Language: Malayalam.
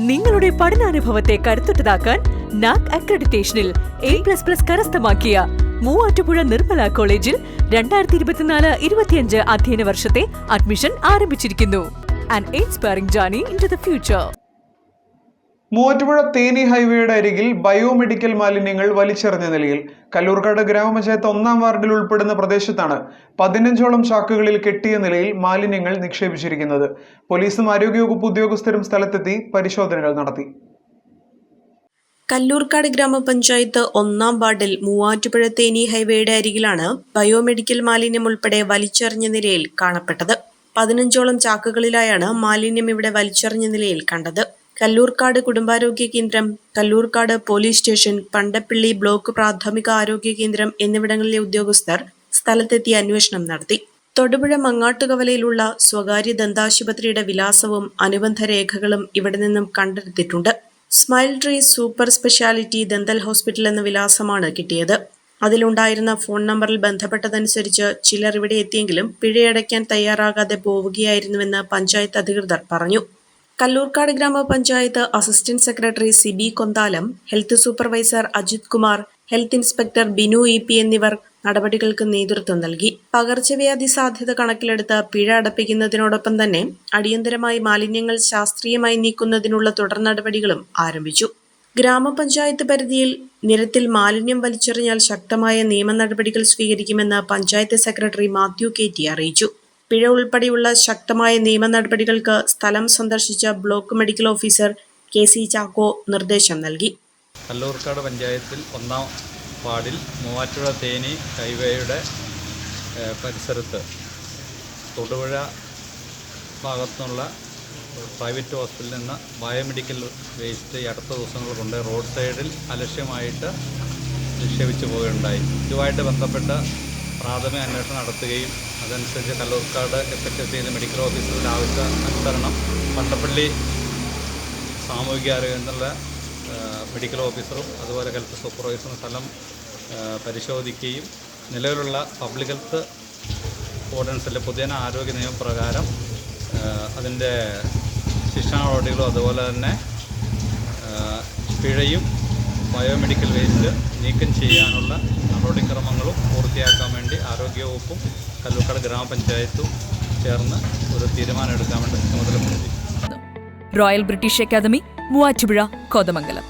നിങ്ങളുടെ പഠനാനുഭവത്തെ കരുത്തുറ്റതാക്കാൻ നാക് അക്രഡിറ്റേഷനിൽ എ പ്ലസ് പ്ലസ് കരസ്ഥമാക്കിയ മൂവാറ്റുപുഴ നിർമ്മല കോളേജിൽ രണ്ടായിരത്തി ഇരുപത്തിനാല് ഇരുപത്തിയഞ്ച് അധ്യയന വർഷത്തെ അഡ്മിഷൻ ആരംഭിച്ചിരിക്കുന്നു. And inspiring journey into the future Muvattupuzha Theni ഹൈവേയുടെ അരികിൽ ബയോമെഡിക്കൽ മാലിന്യങ്ങൾ വലിച്ചെറിഞ്ഞ നിലയിൽ കല്ലൂർക്കാട് ഗ്രാമപഞ്ചായത്ത് ഒന്നാം വാർഡിൽ ഉൾപ്പെടുന്ന പ്രദേശത്താണ് പതിനഞ്ചോളം ചാക്കുകളിൽ കെട്ടിയ നിലയിൽ മാലിന്യങ്ങൾ നിക്ഷേപിച്ചിരിക്കുന്നത്. പോലീസും ആരോഗ്യവകുപ്പ് ഉദ്യോഗസ്ഥരും സ്ഥലത്തെത്തി പരിശോധനകൾ നടത്തി. കല്ലൂർക്കാട് ഗ്രാമപഞ്ചായത്ത് ഒന്നാം വാർഡിൽ മൂവാറ്റുപുഴ തേനി ഹൈവേയുടെ അരികിലാണ് ബയോമെഡിക്കൽ മാലിന്യം ഉൾപ്പെടെ വലിച്ചെറിഞ്ഞ നിലയിൽ കാണപ്പെട്ടത്. പതിനഞ്ചോളം ചാക്കുകളിലായാണ് മാലിന്യം ഇവിടെ വലിച്ചെറിഞ്ഞ നിലയിൽ കണ്ടത്. കല്ലൂർക്കാട് കുടുംബാരോഗ്യ കേന്ദ്രം Kallurkad police station Pandappilly block പ്രാഥമിക ആരോഗ്യ കേന്ദ്രം എന്നിവിടങ്ങളിലെ ഉദ്യോഗസ്ഥർ സ്ഥലത്തെത്തി അന്വേഷണം നടത്തി. തൊടുപുഴ മങ്ങാട്ടുകവലയിലുള്ള സ്വകാര്യ ദന്താശുപത്രിയുടെ വിലാസവും അനുബന്ധ രേഖകളും ഇവിടെ നിന്നും കണ്ടെടുത്തിട്ടുണ്ട് smile tree super speciality dental hospital എന്ന വിലാസമാണ് കിട്ടിയത്. അതിലുണ്ടായിരുന്ന ഫോൺ നമ്പറിൽ ബന്ധപ്പെട്ടതനുസരിച്ച് ചിലർ ഇവിടെ എത്തിയെങ്കിലും പിഴയടയ്ക്കാൻ തയ്യാറാകാതെ പോവുകയായിരുന്നുവെന്ന് പഞ്ചായത്ത് അധികൃതർ പറഞ്ഞു. കല്ലൂർക്കാട് ഗ്രാമപഞ്ചായത്ത് assistant secretary Siby Konthalam health supervisor Ajith Kumar health inspector Binu E P എന്നിവർ നടപടികൾക്ക് നേതൃത്വം നൽകി. പകർച്ചവ്യാധി സാധ്യത കണക്കിലെടുത്ത് പിഴ അടപ്പിക്കുന്നതിനോടൊപ്പം തന്നെ അടിയന്തരമായി മാലിന്യങ്ങൾ ശാസ്ത്രീയമായി നീക്കുന്നതിനുള്ള തുടർ നടപടികളും ആരംഭിച്ചു. ഗ്രാമപഞ്ചായത്ത് പരിധിയിൽ നിരത്തിൽ മാലിന്യം വലിച്ചെറിഞ്ഞാൽ ശക്തമായ നിയമ നടപടികൾ സ്വീകരിക്കുമെന്ന് panchayat secretary Mathew K T അറിയിച്ചു. പിഴ ഉൾപ്പെടെയുള്ള ശക്തമായ നിയമ നടപടികൾക്ക് സ്ഥലം സന്ദർശിച്ച block medical officer K C Chacko നിർദ്ദേശം നൽകി. കല്ലൂർക്കാട് പഞ്ചായത്തിൽ ഒന്നാം വാർഡിൽ മൂവാറ്റുപുഴ തേനി ഹൈവേയുടെ പരിസരത്ത് തൊടുപുഴ ഭാഗത്തുനിന്നുള്ള പ്രൈവറ്റ് ഹോസ്പിറ്റലിൽ നിന്ന് ബയോമെഡിക്കൽ വേസ്റ്റ് ഈ അടുത്ത ദിവസങ്ങൾ കൊണ്ട് റോഡ് സൈഡിൽ അലക്ഷ്യമായിട്ട് നിക്ഷേപിച്ചു പോവുകയുണ്ടായി. ഇതുമായിട്ട് ബന്ധപ്പെട്ട് പ്രാഥമിക അന്വേഷണം നടത്തുകയും അതനുസരിച്ച് കല്ലൂർക്കാട് എഫക്റ്റീവ് ചെയ്ത മെഡിക്കൽ ഓഫീസറുടെ ആവശ്യ അനുസരണം പട്ടപ്പള്ളി സാമൂഹിക ആരോഗ്യത്തിലുള്ള മെഡിക്കൽ ഓഫീസറും അതുപോലെ ഹെൽത്ത് സൂപ്പർവൈസറും സ്ഥലം പരിശോധിക്കുകയും നിലവിലുള്ള പബ്ലിക് ഹെൽത്ത് ഓർഡിനൻസിലെ പുതിയ ആരോഗ്യ നിയമപ്രകാരം അതിന്റെ ശിക്ഷാ നടപടികളും അതുപോലെ തന്നെ പിഴയും ബയോമെഡിക്കൽ വേസ്റ്റ് നീക്കം ചെയ്യാനുള്ള നടപടിക്രമങ്ങളും പൂർത്തിയാക്കാൻ വേണ്ടി ആരോഗ്യവകുപ്പും കല്ലൂക്കാട് ഗ്രാമപഞ്ചായത്തും ചേർന്ന് ഒരു തീരുമാനം എടുക്കാൻ വേണ്ടി ചുമതലപ്പെടുത്തി. Royal British academy Muvattupuzha Kothamangalam.